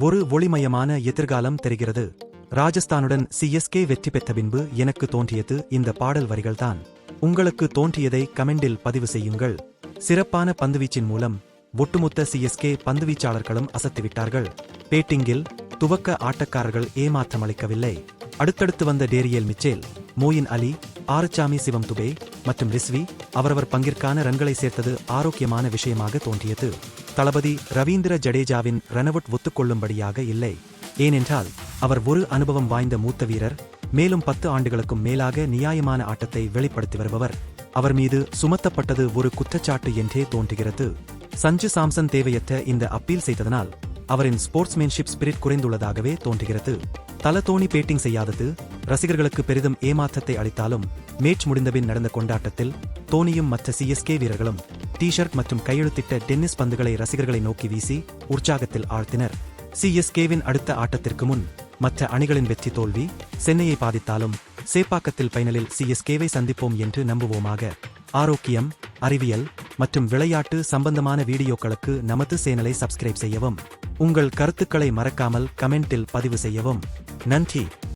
ஒரு ஒளிமயமான எதிர்காலம் தெரிகிறது. ராஜஸ்தானுடன் சிஎஸ்கே வெற்றி பெற்ற பின்பு எனக்கு தோன்றியது இந்த பாடல் வரிகள்தான். உங்களுக்கு தோன்றியதை கமெண்டில் பதிவு செய்யுங்கள். சிறப்பான பந்துவீச்சின் மூலம் ஒட்டுமொத்த சிஎஸ்கே பந்துவீச்சாளர்களும் அசத்திவிட்டார்கள். பேட்டிங்கில் துவக்க ஆட்டக்காரர்கள் ஏமாற்றமளிக்கவில்லை. அடுத்தடுத்து வந்த டேரியல் மிச்சேல் மோயின் அலி ஆரச்சாமி சிவம் துபே மற்றும் ரிஸ்வி அவரவர் பங்கிற்கான ரன்களை சேர்த்தது ஆரோக்கியமான விஷயமாக தோன்றியது. தளபதி ரவீந்திர ஜடேஜாவின் ரனவுட் ஒத்துக்கொள்ளும்படியாக இல்லை. ஏனென்றால் அவர் ஒரு அனுபவம் வாய்ந்த மூத்த வீரர் மேலும் பத்து ஆண்டுகளுக்கும் மேலாக நியாயமான ஆட்டத்தை வெளிப்படுத்தி வருபவர். அவர் மீது சுமத்தப்பட்டது ஒரு குற்றச்சாட்டு என்றே தோன்றுகிறது. சஞ்சு சாம்சன் தேவையற்ற இந்த அப்பீல் செய்ததனால் அவரின் ஸ்போர்ட்ஸ்மேன்ஷிப் ஸ்பிரிட் குறைந்துள்ளதாகவே தோன்றுகிறது. தல தோனி பேட்டிங் செய்யாதது ரசிகர்களுக்கு பெரிதும் ஏமாற்றத்தை அளித்தாலும் மேட்ச் முடிந்தபின் நடந்த கொண்டாட்டத்தில் தோனியும் மற்ற சிஎஸ்கே வீரர்களும் டி ஷர்ட் மற்றும் கையெழுத்திட்ட டென்னிஸ் பந்துகளை ரசிகர்களை நோக்கி வீசி உற்சாகத்தில் ஆழ்த்தினர். சிஎஸ்கேவின் அடுத்த ஆட்டத்திற்கு முன் மற்ற அணிகளின் வெற்றி தோல்வி சென்னையை பாதித்தாலும் சேப்பாக்கத்தில் பைனலில் சிஎஸ்கேவை சந்திப்போம் என்று நம்புவோமாக. ஆரோக்கியம் அறிவியல் மற்றும் விளையாட்டு சம்பந்தமான வீடியோக்களுக்கு நமது சேனலை சப்ஸ்கிரைப் செய்யவும் உங்கள் கருத்துக்களை மறக்காமல் கமெண்டில் பதிவு செய்யவும். நன்றி.